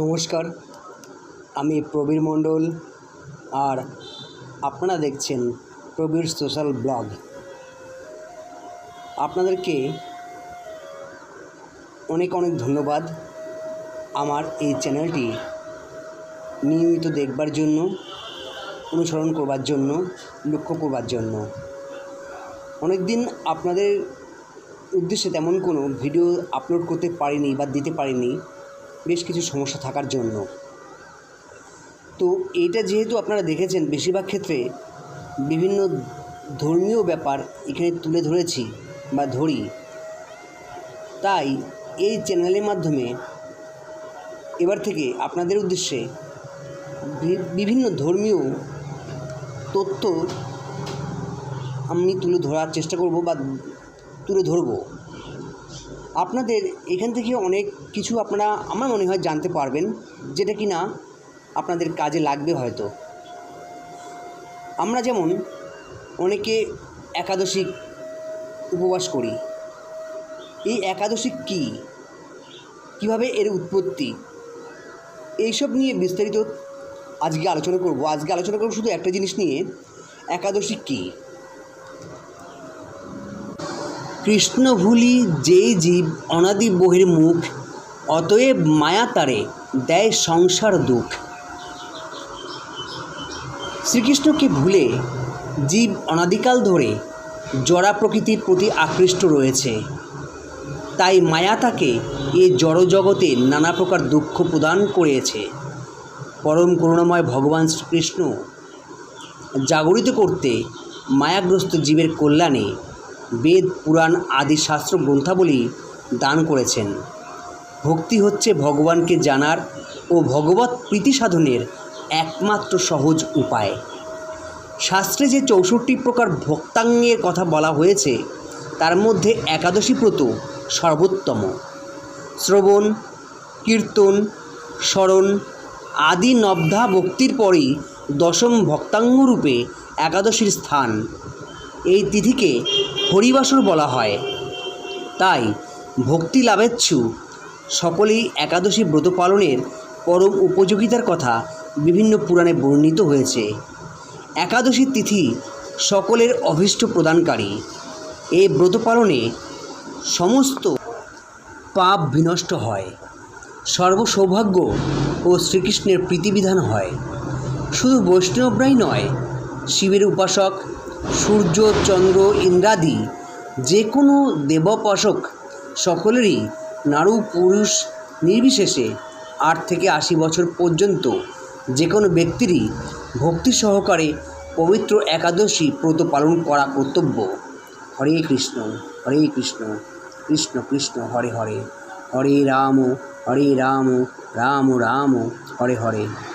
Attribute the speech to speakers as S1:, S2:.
S1: নমস্কার আমি প্রবীর মণ্ডল আর আপনারা দেখছেন প্রবীর সোশ্যাল ব্লগ আপনাদেরকে অনেক অনেক ধন্যবাদ আমার এই চ্যানেলটি নিয়মিত দেখবার জন্য অনুসরণ করবার জন্য লক্ষ্য করবার জন্য অনেক দিন আপনাদের উদ্দেশ্যে তেমন কোনো ভিডিও আপলোড করতে পারিনি বা দিতে পারিনি বেশ কিছু সমস্যা থাকার জন্য তো এটা যেহেতু আপনারা দেখেছেন বেশিরভাগ ক্ষেত্রে বিভিন্ন ধর্মীয় ব্যাপার এখানে তুলে ধরেছি বা ধরি তাই এই চ্যানেলের মাধ্যমে এবার থেকে আপনাদের উদ্দেশ্যে বিভিন্ন ধর্মীয় তথ্য আমি তুলে ধরার চেষ্টা করব বা তুলে ধরবো আপনাদের এখান থেকে অনেক কিছু আপনারা আমার মনে হয় জানতে পারবেন যেটা কি না আপনাদের কাজে লাগবে হয়তো আমরা যেমন অনেকে একাদশী উপবাস করি এই একাদশী কি কিভাবে এর উৎপত্তি এইসব নিয়ে বিস্তারিত আজকে আলোচনা করব আজকে আলোচনা করব শুধু একটা জিনিস নিয়ে একাদশী কী কৃষ্ণভুলি যেই জীব অনাদি বহির্মুখ অতএব মায়া তারে দেয় সংসার দুঃখ শ্রীকৃষ্ণকে ভুলে জীব অনাদিকাল ধরে জড়া প্রকৃতির প্রতি আকৃষ্ট রয়েছে তাই মায়া তাকে এ জগতে নানা প্রকার দুঃখ প্রদান করেছে পরম করুণাময় ভগবান শ্রীকৃষ্ণ জাগরিত করতে মায়াগ্রস্ত জীবের কল্যাণে বেদ পুরাণ আদি শাস্ত্র গ্রন্থাবলী দান করেছেন ভক্তি হচ্ছে ভগবানকে জানার ও ভগবত প্রীতি সাধনের একমাত্র সহজ উপায় শাস্ত্রে যে চৌষট্টি প্রকার ভক্তাঙ্গের কথা বলা হয়েছে তার মধ্যে একাদশী ব্রত সর্বোত্তম শ্রবণ কীর্তন স্মরণ আদি নব্ধা ভক্তির পরেই দশম ভক্তাঙ্গরূপে একাদশীর স্থান এই তিথিকে হরিবাসর বলা হয় তাই ভক্তি লাভেচ্ছু সকলেই একাদশী ব্রত পালনের পরম উপযোগিতার কথা বিভিন্ন পুরাণে বর্ণিত হয়েছে একাদশী তিথি সকলের অভীষ্ট প্রদানকারী এই ব্রত পালনে সমস্ত পাপ বিনষ্ট হয় সর্বসৌভাগ্য ও শ্রীকৃষ্ণের প্রীতিবিধান হয় শুধু বৈষ্ণবরাই নয় শিবের উপাসক সূর্য চন্দ্র ইন্দ্রাদি যে কোনো দেবপশক সকলেরই নারু পুরুষ নির্বিশেষে আট থেকে আশি বছর পর্যন্ত যে কোনো ব্যক্তিরই ভক্তি সহকারে পবিত্র একাদশী ব্রত পালন করা কর্তব্য হরে কৃষ্ণ হরে কৃষ্ণ কৃষ্ণ কৃষ্ণ হরে হরে হরে রাম হরে রাম রাম রাম হরে হরে